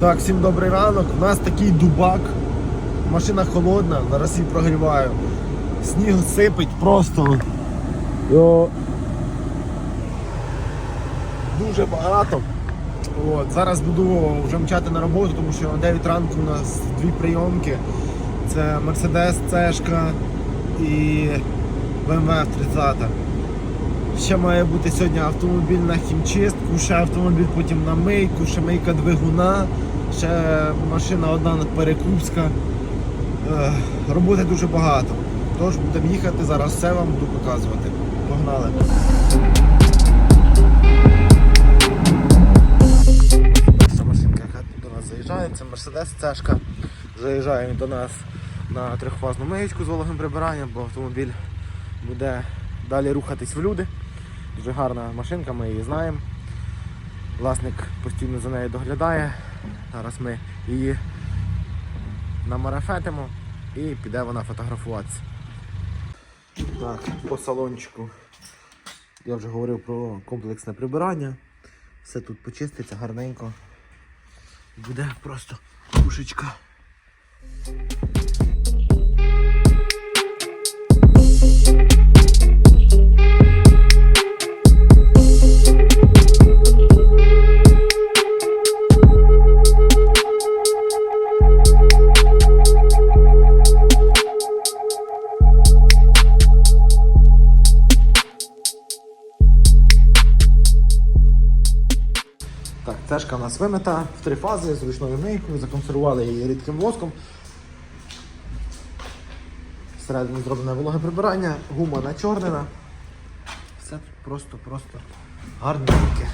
Так, всім добрий ранок. У нас такий дубак. Машина холодна, зараз її прогріваю. Сніг сипить просто. Його дуже багато. От, зараз буду вже мчати на роботу, тому що на 9 ранку у нас дві прийомки. Це Mercedes C і BMW 30. Ще має бути сьогодні автомобіль на хімчистку, ще автомобіль потім на мийку, ще мийка двигуна, ще машина одна перекупська. Е, Роботи дуже багато. Тож будемо їхати, зараз все вам буду показувати. Погнали. Перша машинка, яка до нас заїжджає, це Mercedes C. Заїжджає він до нас на трьохфазну миючку з вологим прибиранням, бо автомобіль буде далі рухатись в люди. Дуже гарна машинка, ми її знаємо. Власник постійно за нею доглядає. Зараз ми її намарафетимо і піде вона фотографуватися. Так, по салончику. Я вже говорив про комплексне прибирання. Все тут почиститься гарненько. Буде просто пушечка. Цешка в нас вимита в три фази з ручною мийкою, законсервували її рідким воском. Всередині зроблене вологе прибирання, гума начорнена. Все просто-просто гарненьке.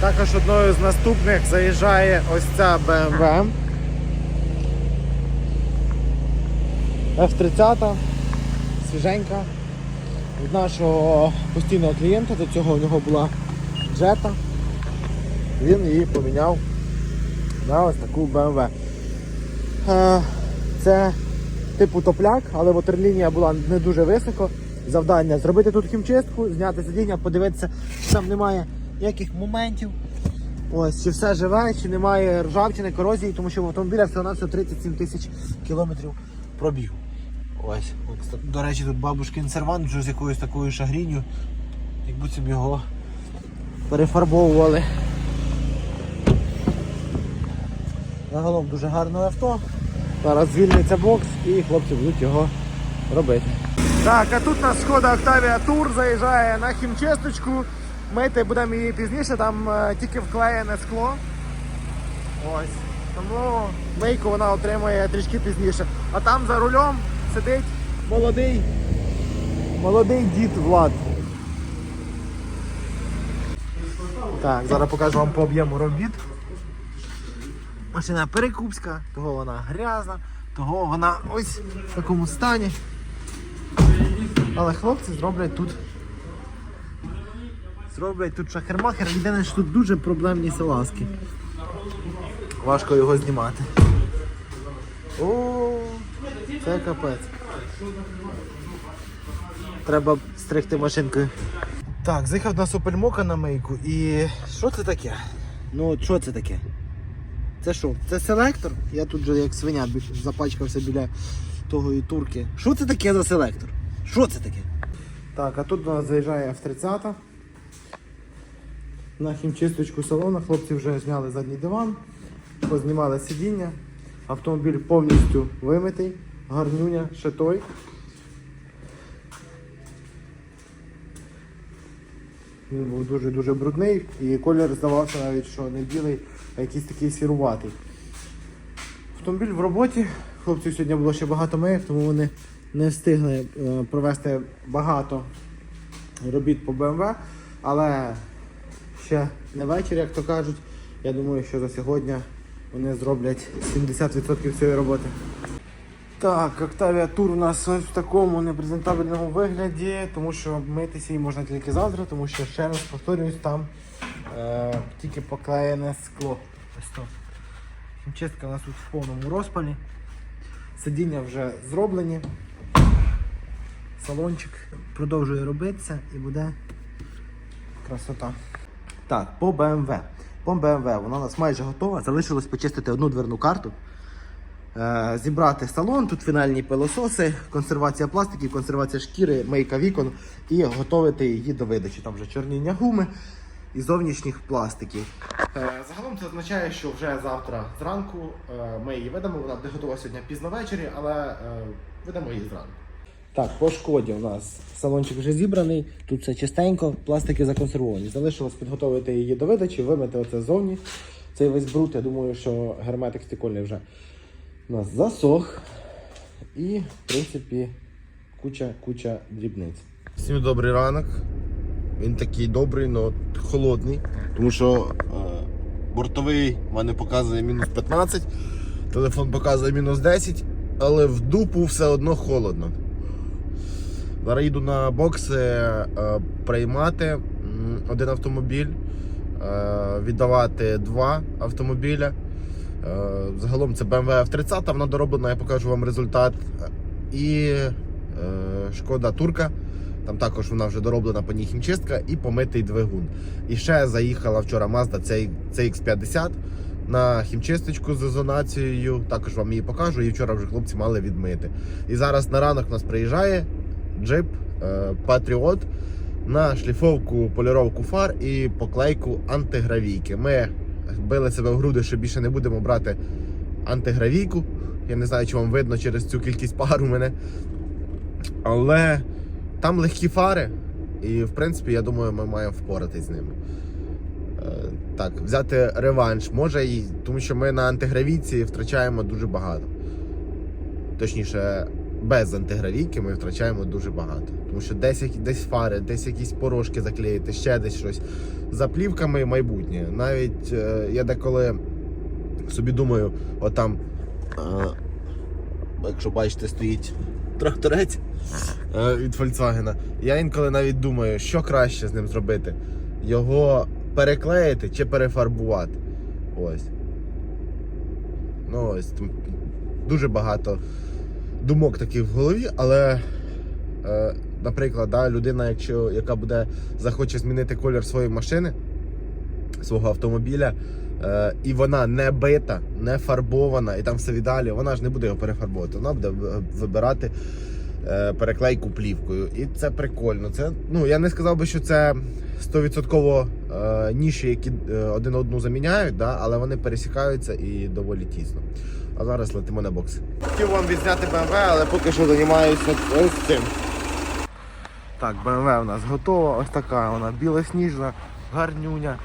Також одною з наступних заїжджає ось ця BMW. F30, свіженька. Від нашого постійного клієнта, до цього у нього була джета він її поміняв на ось таку BMW. Е, Це типу топляк, але ватерлінія була не дуже високо. Завдання зробити тут хімчистку, зняти сидіння, подивитися, чи там немає ніяких моментів. Ось, чи все живе, чи немає ржавчини, корозії, тому що в автомобіля всього на 37 тисяч кілометрів пробіг. Ось. До речі, тут бабушкин сервант вже з якоюсь такою шагрінню, як буцім його перефарбовували. Загалом дуже гарне авто. Зараз звільниться бокс і хлопці будуть його робити. Так, а тут нас шкода Octavia Tour заїжджає на хімчисточку. Мити будемо її пізніше, там е, тільки вклеєне скло. Ось. Тому мийку вона отримає трішки пізніше. А там за рулем сидить молодий, молодий дід Влад. Так, зараз покажу вам по об'єму робіт. Машина перекупська, того вона грязна, того вона ось в такому стані. Але хлопці зроблять тут. Зроблять тут шахермахер. Єдине, що тут дуже проблемні салазки. Важко його знімати. О, це капець. Треба стригти машинкою. Так, заїхав на супельмока на мийку і що це таке? Ну що це таке? Це що? Це селектор? Я тут же як свиня запачкався біля того і турки. Що це таке за селектор? Що це таке? Так, а тут у нас заїжджає F30. На хімчисточку салону хлопці вже зняли задній диван, познімали сидіння. Автомобіль повністю вимитий, гарнюня, ще той. Він був дуже-дуже брудний і колір здавався навіть, що не білий, а якийсь такий сіруватий. Автомобіль в роботі. Хлопців сьогодні було ще багато миїв, тому вони не встигли е, провести багато робіт по BMW. Але ще не вечір, як то кажуть. Я думаю, що за сьогодні вони зроблять 70% цієї роботи. Так, Octavia Tour у нас ось в такому непрезентабельному вигляді, тому що митися її можна тільки завтра, тому що ще раз повторююсь, там е, тільки поклеєне скло. Ось. Хімчистка у нас тут в повному розпалі. Сидіння вже зроблені. Салончик продовжує робитися і буде красота. Так, по BMW. по BMW. Вона у нас майже готова. Залишилось почистити одну дверну карту. Е, Зібрати салон, тут фінальні пилососи, консервація пластиків, консервація шкіри, мийка вікон і готувати її до видачі. Там вже чорніння гуми і зовнішніх пластиків. Е, Загалом це означає, що вже завтра зранку е, ми її видамо. Вона буде готова сьогодні пізно ввечері, але е, видамо її зранку. Так, по шкоді у нас салончик вже зібраний, тут все чистенько, пластики законсервовані. Залишилось підготувати її до видачі, вимити оце ззовні. Цей весь бруд, я думаю, що герметик стекольний вже у нас засох. І, в принципі, куча, куча дрібниць. Всім добрий ранок. Він такий добрий, але холодний. Тому що е, бортовий в мене показує мінус 15, телефон показує мінус 10, але в дупу все одно холодно. Зараз їду на бокси е, приймати один автомобіль, е, віддавати два автомобіля. Загалом це BMW F30, вона дороблена, я покажу вам результат. І шкода турка. Там також вона вже дороблена по ній хімчистка і помитий двигун. І ще заїхала вчора Mazda CX50 на хімчисточку з озонацією. Також вам її покажу. І вчора вже хлопці мали відмити. І зараз на ранок у нас приїжджає джип е, Patriot на шліфовку, поліровку фар і поклейку антигравійки. Ми били себе в груди, що більше не будемо брати антигравійку. Я не знаю, чи вам видно через цю кількість пар у мене. Але там легкі фари, і в принципі, я думаю, ми маємо впоратись з ними. Е, Так, взяти реванш може, і, тому що ми на антигравійці втрачаємо дуже багато. Точніше, без антигравійки ми втрачаємо дуже багато. Тому що десь, десь фари, десь якісь порошки заклеїти, ще десь щось. За плівками майбутнє. Навіть е, я деколи собі думаю, отам, е, якщо бачите, стоїть тракторець е, від Volkswagen. Я інколи навіть думаю, що краще з ним зробити. Його переклеїти чи перефарбувати. Ось. Ну ось. Дуже багато думок таких в голові, але, е, наприклад, да, людина, якщо, яка буде захоче змінити колір своєї машини, свого автомобіля, е, і вона не бита, не фарбована, і там все в ідеалі, вона ж не буде його перефарбовувати, вона буде вибирати е, переклейку плівкою. І це прикольно. Це, ну, я не сказав би, що це 100% е, ніші, які е, один одну заміняють, да, але вони пересікаються і доволі тісно. А зараз летимо на бокси. Хотів вам відзняти BMW, але поки що займаюся ось цим. Так, BMW у нас готова, ось така вона білосніжна, гарнюня.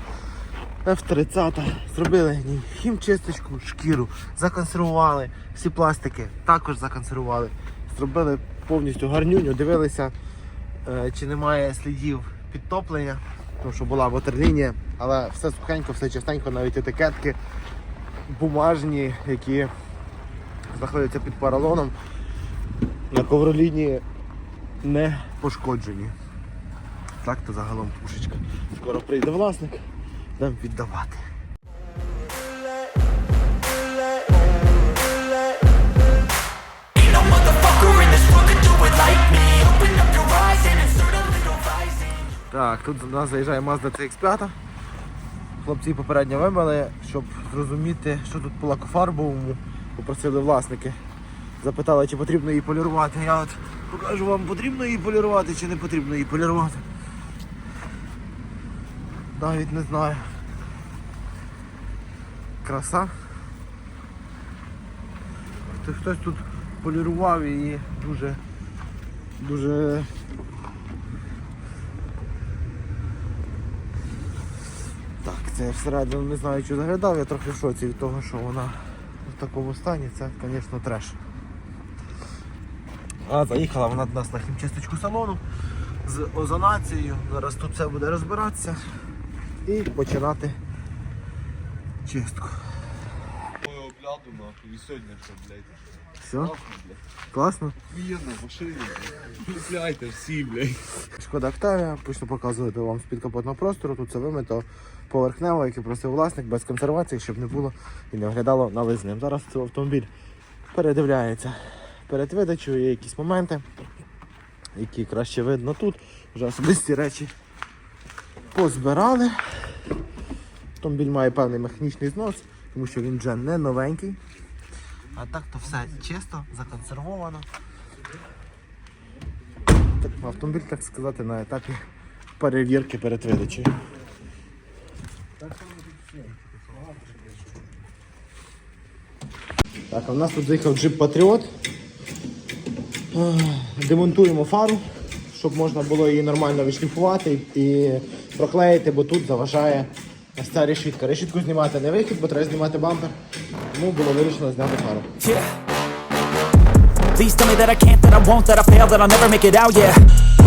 F30 зробили хімчисточку, шкіру, законсервували, всі пластики також законсервували. Зробили повністю гарнюню, дивилися, е, чи немає слідів підтоплення, тому що була ватерлінія, але все сухенько, все чистенько, навіть етикетки бумажні, які знаходяться під поролоном. На ковролінії не пошкоджені. Так то загалом пушечка. Скоро прийде власник, дам віддавати. Так, тут до нас заїжджає Mazda CX5. Хлопці попередньо вимили, щоб зрозуміти, що тут по лакофарбовому. Попросили власники. Запитали, чи потрібно її полірувати. Я от покажу вам, потрібно її полірувати чи не потрібно її полірувати. Навіть не знаю. Краса. Хтось, тут полірував її дуже дуже Так, це я всередину не знаю, чи заглядав, я трохи в шоці від того, що вона в такому стані, це, звісно, треш. А заїхала вона до нас на хімчисточку салону з озонацією. Зараз тут все буде розбиратися і починати чистку. Ой, нахуй, і сьогодні що, блядь. Все? Нахуй, блядь. Класно? Охуєнна машина, блядь. Купляйте всі, блядь. Шкода Октавія, почну показувати вам з підкапотного простору. Тут все вимито поверхнево, який просив власник, без консервації, щоб не було і не виглядало нализним. Зараз цей автомобіль передивляється перед видачею, є якісь моменти, які краще видно тут. Вже особисті речі позбирали. Автомобіль має певний механічний знос, тому що він вже не новенький. А так то все чисто, законсервовано. Так, автомобіль, так сказати, на етапі перевірки перед видачею. Так, а в нас тут заїхав джип Патріот. Демонтуємо фару, щоб можна було її нормально відшліфувати і проклеїти, бо тут заважає ось ця решітка. Решітку знімати не вихід, бо треба знімати бампер. Тому було вирішено зняти фару. Yeah. Please tell me that I can't, that I won't, that I fail, that I'll never make it out, yeah.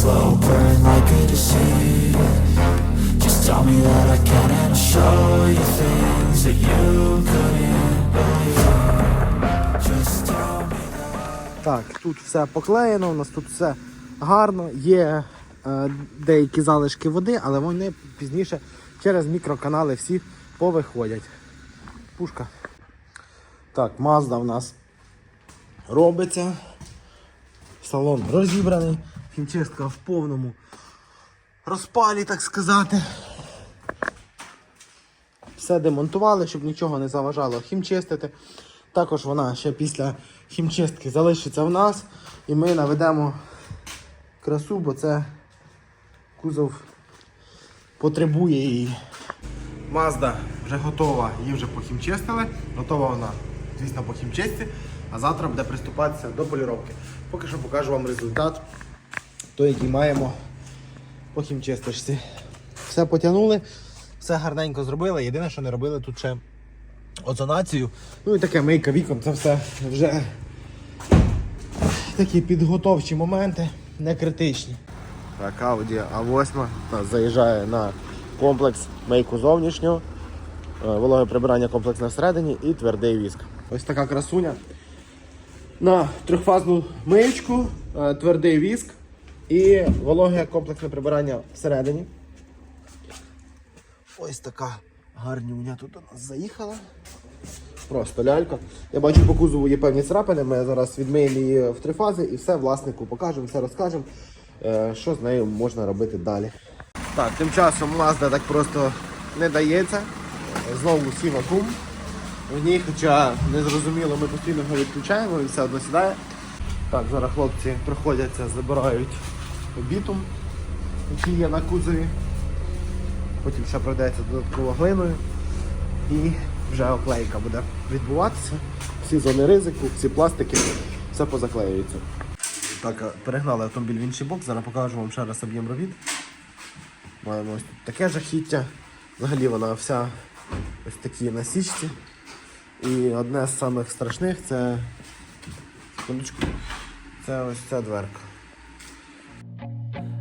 slow burn like a disease Just tell me that I can and I'll show you things that you couldn't believe Just tell me Так, тут все поклеєно, у нас тут все гарно. Є е, деякі залишки води, але вони пізніше через мікроканали всі повиходять. Пушка. Так, Mazda в нас робиться. Салон розібраний. Хімчистка в повному розпалі, так сказати. Все демонтували, щоб нічого не заважало хімчистити. Також вона ще після хімчистки залишиться в нас. І ми наведемо красу, бо це кузов потребує її. Мазда вже готова, її вже похімчистили. Готова вона, звісно, по хімчистці, а завтра буде приступатися до поліровки. Поки що покажу вам результат, той, який маємо по хімчисточці. Все потягнули, все гарненько зробили. Єдине, що не робили тут ще озонацію. Ну і таке мийка вікон, це все вже такі підготовчі моменти, не критичні. Так, Audi A8 та заїжджає на комплекс мейку зовнішнього, е, вологе прибирання комплексне всередині і твердий віск. Ось така красуня. На трьохфазну миючку, е, твердий віск і вологе комплексне прибирання всередині. Ось така гарнюня тут у нас заїхала. Просто лялька. Я бачу по кузову є певні царапини. Ми зараз відмиємо її в три фази і все власнику покажемо, все розкажемо, е, що з нею можна робити далі. Так, тим часом Mazda так просто не дається. Знову сів акум. В ній, хоча не зрозуміло, ми постійно його відключаємо, він все одно сідає. Так, зараз хлопці приходяться, забирають бітум, який є на кузові. Потім ще пройдеться додатково глиною і вже оклейка буде відбуватися. Всі зони ризику, всі пластики, все позаклеюється. Так, перегнали автомобіль в інший бок, зараз покажу вам ще раз об'єм робіт. Маємо ось тут таке жахіття. Взагалі вона вся ось такі на січці. І одне з самих страшних це. Це ось ця дверка.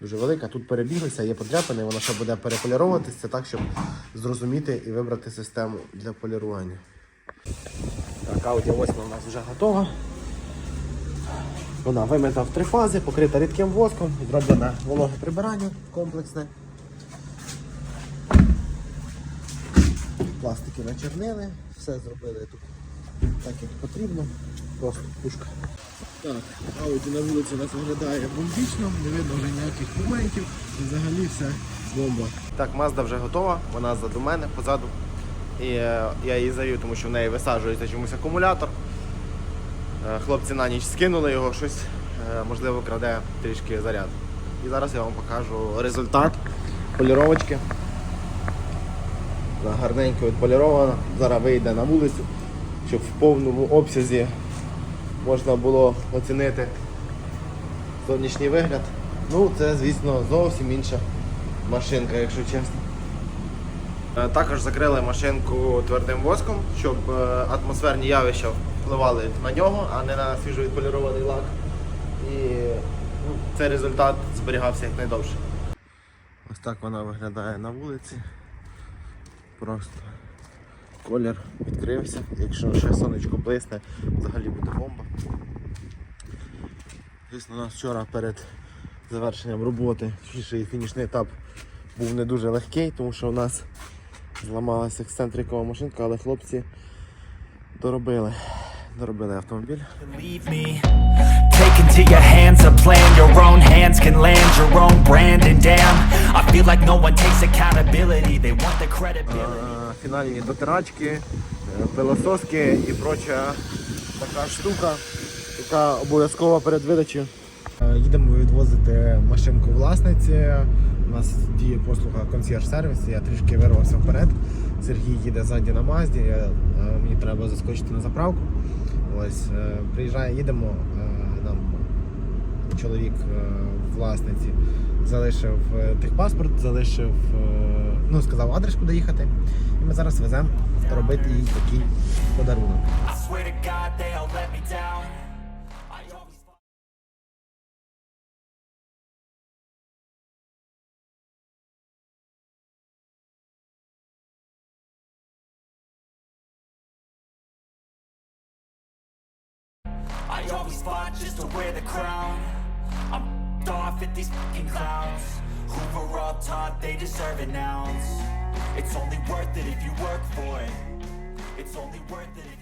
дуже велика. Тут перебіглися, є подряпини, воно ще буде переполіровуватися так, щоб зрозуміти і вибрати систему для полірування. Так, Audi 8 у нас вже готова. Вона вимита в три фази, покрита рідким воском, зроблена вологе прибирання комплексне. Пластики начернили, все зробили тут так, як потрібно. Просто пушка. Так, Audi на вулиці нас виглядає бомбічно, не видно вже ніяких моментів і взагалі все бомба. Так, Mazda вже готова, вона ззаду мене, позаду. І е, я її завів, тому що в неї висаджується чомусь акумулятор. Е, хлопці на ніч скинули його, щось е, можливо краде трішки заряд. І зараз я вам покажу результат поліровочки. Гарненько відполірована. Зараз вийде на вулицю, щоб в повному обсязі можна було оцінити зовнішній вигляд. Ну, це, звісно, зовсім інша машинка, якщо чесно. Е, Також закрили машинку твердим воском, щоб е, атмосферні явища впливали на нього, а не на свіжовідполірований лак. І ну, цей результат зберігався якнайдовше. Ось так вона виглядає на вулиці. Просто колір відкрився. Якщо ще сонечко блисне, взагалі буде бомба. Звісно, у нас вчора перед завершенням роботи фіший фінішний етап був не дуже легкий, тому що у нас зламалася ексцентрикова машинка, але хлопці доробили. Доробили автомобіль. Leave me. Take into your hands a plan. Your own hands can land your own brand. And damn, I feel like no one takes accountability. They want the credibility. Фінальні дотирачки, е, пилососки і проча така штука, яка обов'язкова перед видачею. Е, Їдемо відвозити машинку власниці. У нас діє послуга консьєрж-сервіс, я трішки вирвався вперед. Сергій їде ззаді на Мазді, е, мені треба заскочити на заправку. Ось, приїжджає, їдемо, нам чоловік власниці залишив е, техпаспорт, залишив, е, ну, сказав адрес, куди їхати. І ми зараз веземо робити їй такий подарунок. I always fought just to wear the crown. Off at these fucking clowns who were all taught they deserve an ounce. It's only worth it if you work for it. It's only worth it.